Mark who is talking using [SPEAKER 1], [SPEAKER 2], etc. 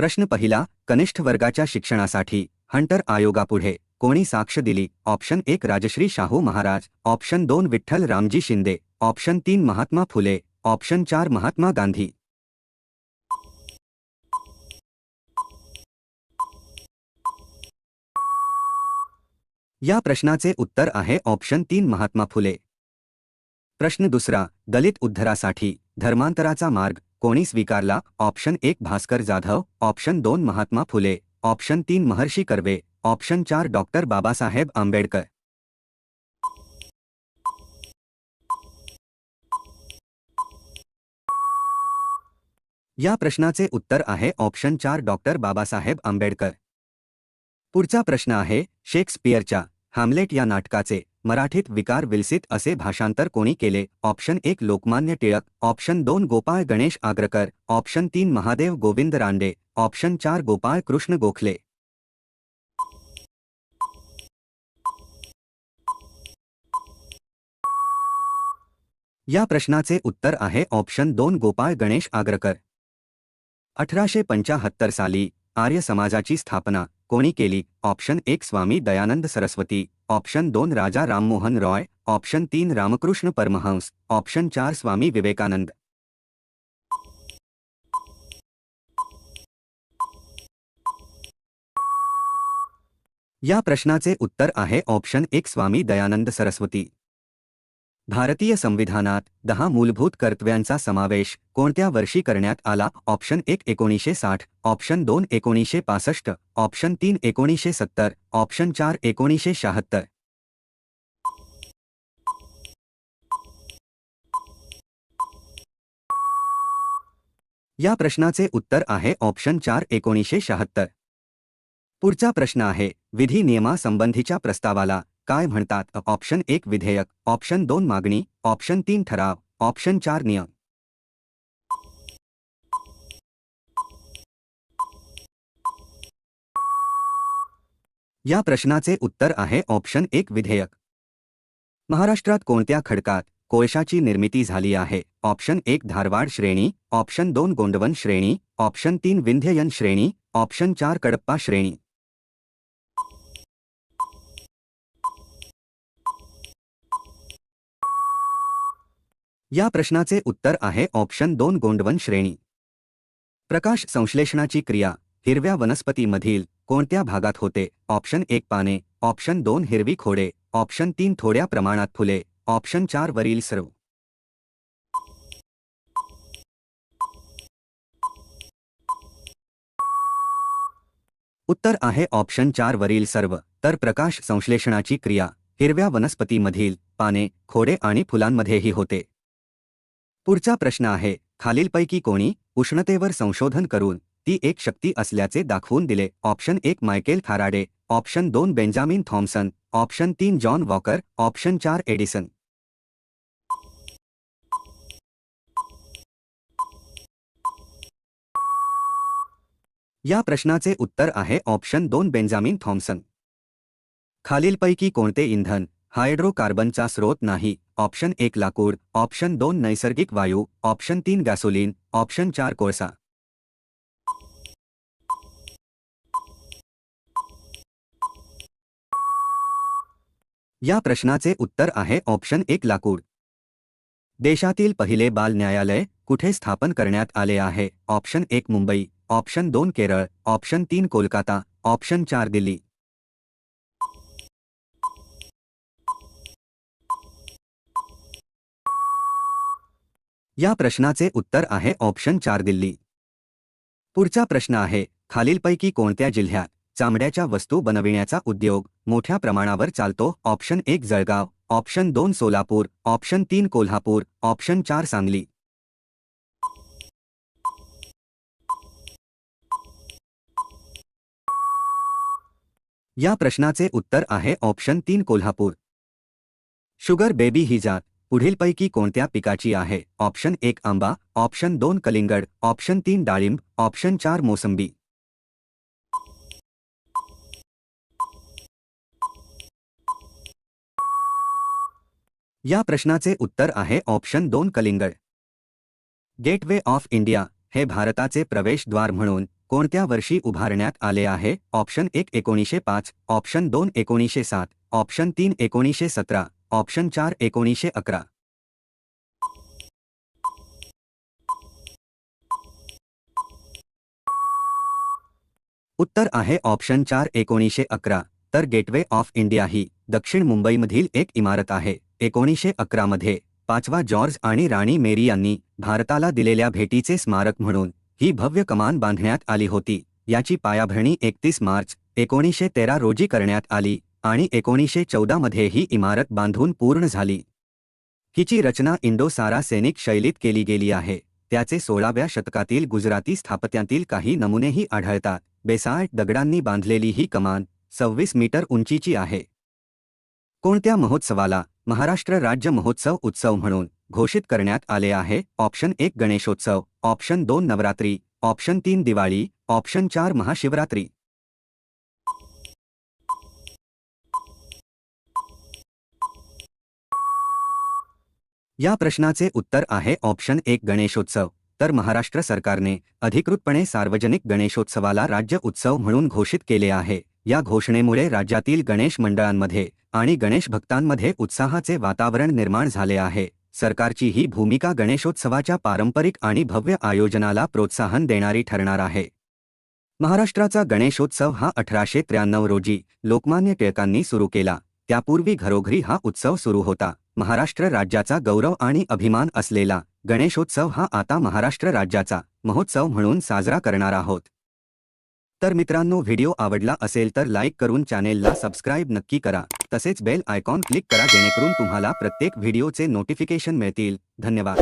[SPEAKER 1] प्रश्न पहिला कनिष्ठ वर्गाच्या शिक्षणासाठी हंटर आयोगापुढे कोणी साक्ष दिली? ऑप्शन एक राजश्री शाहू महाराज. ऑप्शन दोन विठ्ठल रामजी शिंदे. ऑप्शन तीन महात्मा फुले. ऑप्शन चार महात्मा गांधी. या प्रश्नाचे उत्तर आहे ऑप्शन तीन महात्मा फुले. प्रश्न दुसरा दलित उद्धरासाठी धर्मांतराचा मार्ग. कोणी स्वीकारला? ऑप्शन एक भास्कर जाधव. ऑप्शन दोन महात्मा फुले. ऑप्शन तीन महर्षी कर्वे. ऑप्शन चार डॉक्टर बाबासाहेब आंबेडकर. या प्रश्नाचे उत्तर आहे. ऑप्शन चार डॉक्टर बाबासाहेब आंबेडकर. पुढचा प्रश्न आहे. शेक्सपियरच्या. हॅमलेट या नाटकाचे. मराठीत विकार विलसित असे भाषांतर कोणी केले? ऑप्शन एक लोकमान्य टिळक. ऑप्शन दोन गोपाळ गणेश आग्रकर. ऑप्शन तीन महादेव गोविंद रांडे ऑप्शन चार गोपाळ कृष्ण गोखले. या प्रश्नाचे उत्तर आहे ऑप्शन दोन गोपाळ गणेश आग्रकर. अठराशे पंचाहत्तर साली आर्य समाजाची स्थापना कोणी केली? ऑप्शन एक स्वामी दयानंद सरस्वती. ऑप्शन दोन राजा राममोहन रॉय ऑप्शन तीन रामकृष्ण परमहंस ऑप्शन चार स्वामी विवेकानंद. या प्रश्नाचे उत्तर आहे ऑप्शन एक स्वामी दयानंद सरस्वती. भारतीय संविधानात दहा मूलभूत कर्तव्यांचा समावेश कोणत्या वर्षी करण्यात आला? ऑप्शन एक एकोणीसशे साठ ऑप्शन दोन एकोणीसशे पासष्ट ऑप्शन तीन एकोणीसशे सत्तर ऑप्शन चार एकोणीसशे शहात्तर. या प्रश्नाचे उत्तर आहे ऑप्शन चार एकोणीसशे शहात्तर. पुढचा प्रश्न आहे विधी नियमासंबंधीच्या प्रस्तावाला काय म्हणतात? ऑप्शन एक विधेयक ऑप्शन दोन मागणी ऑप्शन तीन ठराव ऑप्शन चार नियम. या प्रश्नाचे उत्तर आहे ऑप्शन एक विधेयक. महाराष्ट्रात कोणत्या खडकात कोळशाची निर्मिती झाली आहे? ऑप्शन एक धारवाड श्रेणी ऑप्शन दोन गोंडवन श्रेणी ऑप्शन तीन विंध्ययन श्रेणी ऑप्शन चार कडप्पा श्रेणी. या प्रश्नाचे उत्तर आहे ऑप्शन दोन गोंडवन श्रेणी. प्रकाश संश्लेषणाची क्रिया हिरव्या वनस्पतीमधील कोणत्या भागात होते? ऑप्शन एक पाने ऑप्शन दोन हिरवी खोडे ऑप्शन तीन थोड्या प्रमाणात फुले ऑप्शन चार वरील सर्व. उत्तर आहे ऑप्शन चार वरील सर्व तर प्रकाश संश्लेषणाची क्रिया हिरव्या वनस्पतीमधील पाने खोडे आणि फुलांमध्येही होते. पुढचा प्रश्न आहे खालीलपैकी कोणी उष्णतेवर संशोधन करून ती एक शक्ती असल्याचे दाखवून दिले. ऑप्शन एक मायकेल थाराडे ऑप्शन दोन बेंजामिन थॉम्सन ऑप्शन तीन जॉन वॉकर. ऑप्शन चार एडिसन. या प्रश्नाचे उत्तर आहे ऑप्शन दोन बेंजामिन थॉम्सन खालीलपैकी कोणते इंधन हायड्रोकार्बनचा स्रोत नाही. ऑप्शन एक लाकूड ऑप्शन दोन नैसर्गिक वायू ऑप्शन तीन गॅसोलीन ऑप्शन चार कोळसा. या प्रश्नाचे उत्तर आहे ऑप्शन एक लाकूड. देशातील पहिले बाल न्यायालय कुठे स्थापन करण्यात आले आहे? ऑप्शन एक मुंबई ऑप्शन दोन केरळ ऑप्शन तीन कोलकाता ऑप्शन चार दिल्ली. या प्रश्नाचे उत्तर आहे ऑप्शन चार दिल्ली. पुढचा प्रश्न आहे खालीलपैकी कोणत्या जिल्ह्यात चामड्याच्या वस्तू बनविण्याचा उद्योग मोठ्या प्रमाणावर चालतो? ऑप्शन एक जळगाव ऑप्शन दोन सोलापूर ऑप्शन तीन कोल्हापूर ऑप्शन चार सांगली. या प्रश्नाचे उत्तर आहे ऑप्शन तीन कोल्हापूर. शुगर बेबी ही जात पुढीलपैकी कोणत्या पिकाची आहे? ऑप्शन एक आंबा, ऑप्शन दोन कलिंगड, ऑप्शन तीन डाळिंब, ऑप्शन चार मोसंबी. या प्रश्नाचे उत्तर आहे ऑप्शन दोन कलिंगड. गेटवे ऑफ़ इंडिया हे भारताचे प्रवेशद्वार म्हणून कोणत्या वर्षी उभारण्यात आले आहे? ऑप्शन एक एकोणीसशे पाच, ऑप्शन दोन एकोणीसशे सात, ऑप्शन तीन एकोणीसशे सतरा. ऑप्शन चार एकोणीसशे अकरा. उत्तर आहे ऑप्शन चार एकोणीसशे अकरा. तर गेटवे ऑफ इंडिया ही दक्षिण मुंबईमधील एक इमारत आहे. एकोणीसशे अकरामध्ये पाचवा जॉर्ज आणि राणी मेरी यांनी भारताला दिलेल्या भेटीचे स्मारक म्हणून ही भव्य कमान बांधण्यात आली होती. याची पायाभरणी एकतीस मार्च एकोणीसशे तेरा रोजी करण्यात आली. आणि एकोणीसशे चौदामध्ये ही इमारत बांधून पूर्ण झाली. हिची रचना इंडो सारा सैनिक शैलीत केली गेली आहे. त्याचे सोळाव्या शतकातील गुजराती स्थापत्यातील काही नमुनेही आढळतात. बेसाळ दगडांनी बांधलेली ही कमान सव्वीस मीटर उंचीची आहे. कोणत्या महोत्सवाला महाराष्ट्र राज्य महोत्सव उत्सव म्हणून घोषित करण्यात आले आहे? ऑप्शन एक गणेशोत्सव ऑप्शन दोन नवरात्री ऑप्शन तीन दिवाळी ऑप्शन चार महाशिवरात्री. या प्रश्नाचे उत्तर आहे ऑप्शन एक गणेशोत्सव. तर महाराष्ट्र सरकारने अधिकृतपणे सार्वजनिक गणेशोत्सवाला राज्य उत्सव म्हणून घोषित केले आहे. या घोषणेमुळे राज्यातील गणेश मंडळांमध्ये आणि गणेश भक्तांमध्ये उत्साहाचे वातावरण निर्माण झाले आहे. सरकारची ही भूमिका गणेशोत्सवाच्या पारंपरिक आणि भव्य आयोजनाला प्रोत्साहन देणारी ठरणार आहे. महाराष्ट्राचा गणेशोत्सव हा अठराशे त्र्याण्णव रोजी लोकमान्य टिळकांनी सुरू केला. त्यापूर्वी घरोघरी हा उत्सव सुरू होता. महाराष्ट्र राज्याचा गौरव आणि अभिमान असलेला गणेशोत्सव हा आता महाराष्ट्र राज्याचा महोत्सव म्हणून साजरा करणार आहोत. तर मित्रांनो व्हिडिओ आवडला असेल तर लाईक करून चॅनेलला सबस्क्राईब नक्की करा. तसेच बेल आयकॉन क्लिक करा जेणेकरून तुम्हाला प्रत्येक व्हिडिओचे नोटिफिकेशन मिळतील. धन्यवाद.